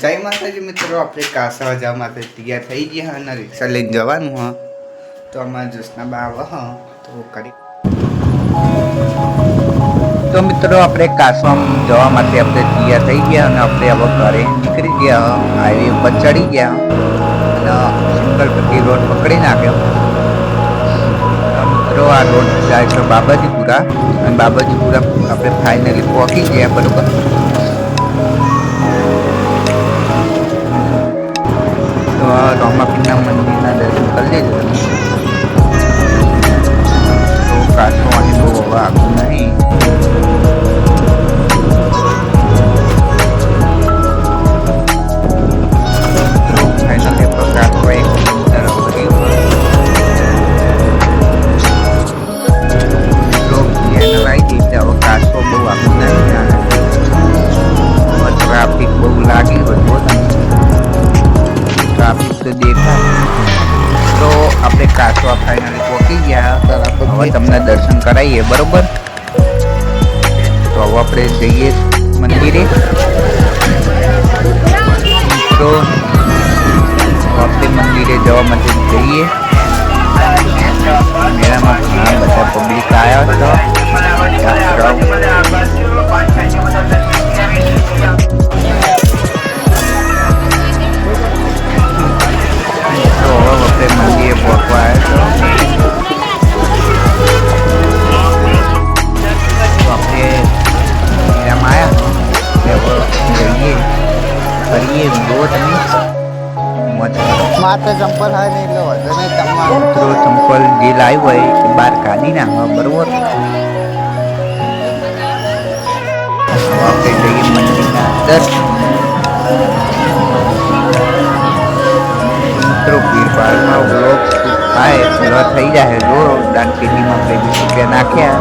જય માતાજી મિત્રો, આપણે કાસા જવા માટે તૈયાર થઈ ગયા અને રિક્ષા લઈને જવાનું હ. તો અમારા જોશના બા આવ હ, તો કરી તો મિત્રો, આપણે કાસમ જવા માટે આપણે તૈયાર થઈ ગયા અને આપણે હવે ઘરે નીકળી ગયા હાઈવે ઉપર ચડી ગયા અને સિંગલ પટ્ટી રોડ પકડી નાખ્યો. મિત્રો, આ રોડ જાય છે બાબાજીપુરા. અને બાબાજીપુરા આપણે ફાઇનલી પહોંચી ગયા, બરોબર? તો આ રોમાપીરના મંદિરના દર્શન હવે તમને દર્શન કરાવીએ બરોબર? તો હવે આપણે જઈએ મંદિરે. તો આપણે મંદિરે જવા માટે જઈએ. મેળામાં ઘણા બધા પબ્લિક આવ્યા તો માથે ચંપલ હોય ને મિત્રો ચંપલ જે લાવ્યું હોય એ બહાર કાઢી નાખવા, બરોબર? આપણે જઈએ મંદિરના અંદર મિત્રો થઈ જાય. જો દાનપેટીમાં વીસ રૂપિયા નાખ્યા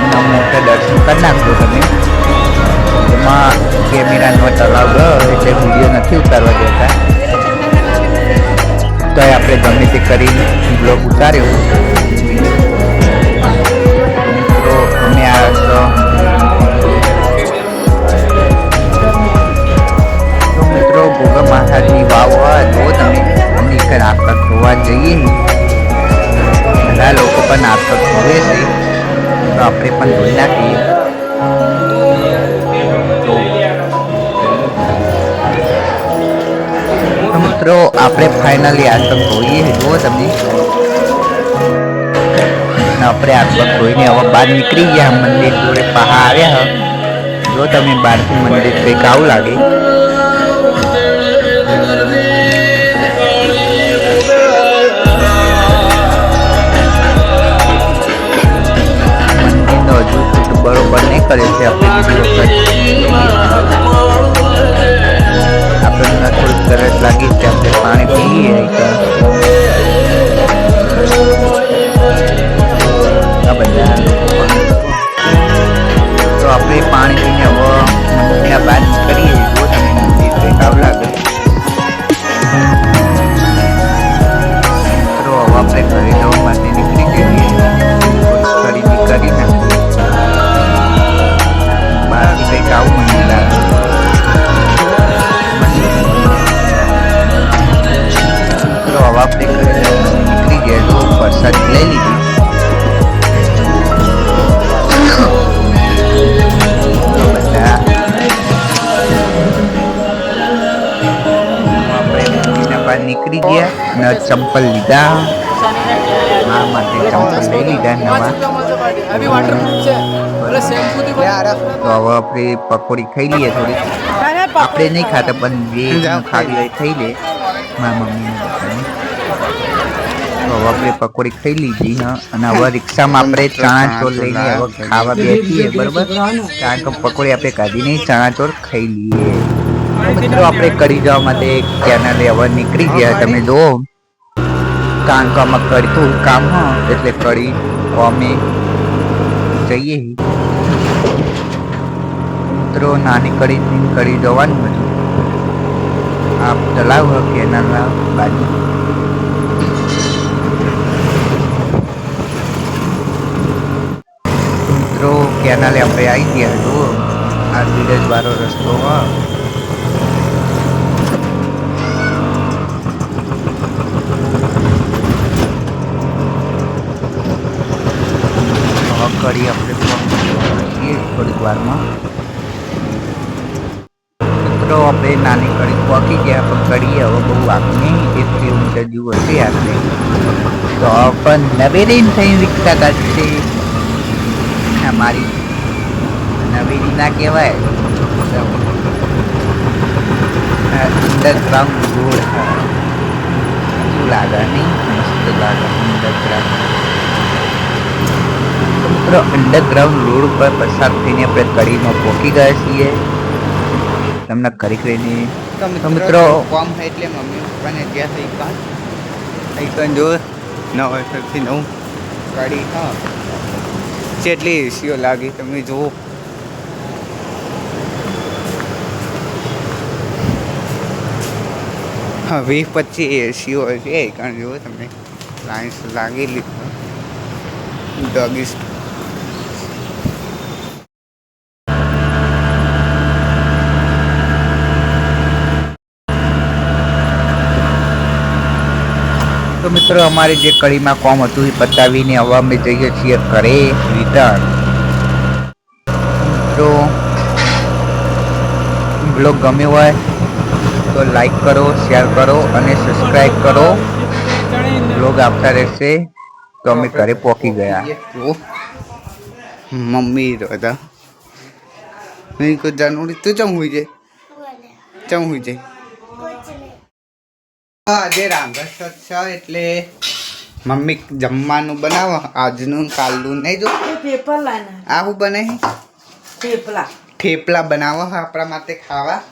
એના મોટા દર્શન નાખજો તમે. એમાં કેમેરા નો ચલાવ એટલે વીડિયો નથી ઉતારવા દેતા. તો આપણે ગમે તે કરીને બ્લોગ ઉતાર્યો. તો અમે આ તો મિત્રો ગોગા મહારાજની વાવ હોય તો તમે અમે એક આફત જોવા જઈએ. બધા લોકો પણ આફત જોવે છે. તો આપણે પણ જોઈ નાખીએ. મિત્રો, આપણે ફાઇનલી આતંક જોઈએ જુઓ તમે આપણે આતંક જોઈને હવે બહાર નીકળી ગયા. મંદિર જોડે પહા આવ્યા. જો તમે બહારથી મંદિર કંઈક આવું લાગે. નીકળી ગયા અને ચંપલ લીધા. મા માટે ચંપલ લઈ લીધા નવા. તો હવે આપણે પકોડી ખાઈ લઈએ થોડી. આપણે નહીં ખાતા, પણ જે ખાવી હોય ખાઈ લે. મારા મમ્મી તો હવે આપણે પકોડી ખાઈ લીધી, હા. અને હવે રિક્ષામાં આપણે ચણા ચોર લઈને હવે ખાવા બેસીએ, બરોબર? કારણ કે પકોડી આપણે કાઢી નહીં, ચણા ચોર ખાઈ લઈએ. મિત્રો, આપણે કરી જવા માટે ચેનલે હવે નીકળી ગયા તમે જુઓ. કારણ કે આમાં કરી કામ એટલે કરી અમે જઈએ. મિત્રો, નાની કડી કરી જવાનું હતું આપ તલાવ હ કેનાલના બાજુ. મિત્રો કેનાલે આપણે આવી ગયા, જુઓ. આ ધીરજવાળો રસ્તો, હ. કઢી આપણે પહોંચીએ થોડીક વારમાં. મિત્રો આપણે નાની કડી પહોંચી ગયા, પણ કડીએ હવે બહુ આગની એક કિલોમીટર જેવું હશે આપણે તો પણ નવેરીન થઈ રિક્ષા કાઢશે. આ મારી નવેરી ના કહેવાય અંડરગ્રાઉન્ડ રોડ શું લાગે નહીં, મસ્ત લાગે અંડરગ્રાઉન્ડ મિત્રો અંડરગ્રાઉન્ડ રોડ પર પસાર થઈને આપણે કડીમાં પહોંચી ગયા છીએ. તમને કરી કરીને તો મિત્રો- કોમ હોય એટલે મમ્મી પપ્પાને ત્યાં થઈ કાન એક પણ જો નવ વર્ષથી નવ કડી હા. જેટલી એસીઓ લાગી તમે જુઓ. હા વીસ પચીસ એસીઓ છે કારણ જુઓ તમે લાઈન્સ લાગેલી. ડોગીસ તો મિત્રો, અમારે જે કડીમાં કોમ હતું એ પતાવીને હવે અમે જઈએ છીએ ઘરે રિટર્ન. તો બ્લોગ ગમ્યો હોય તો લાઈક કરો શેર કરો અને સબસ્ક્રાઈબ કરો. બ્લોગ આવતા રહેશે તો અમે ઘરે પહોંચી ગયા. જો મમ્મી તો હતા કોઈ જાણવું તું ચમ હોય છે ચમ હોય હા આજે રાંધણ છે એટલે મમ્મી જમવાનું બનાવો આજનું કાલનું નહીં જો. પેપર લાના આ શું બને. થેપલા. થેપલા બનાવો આપણા માટે ખાવા.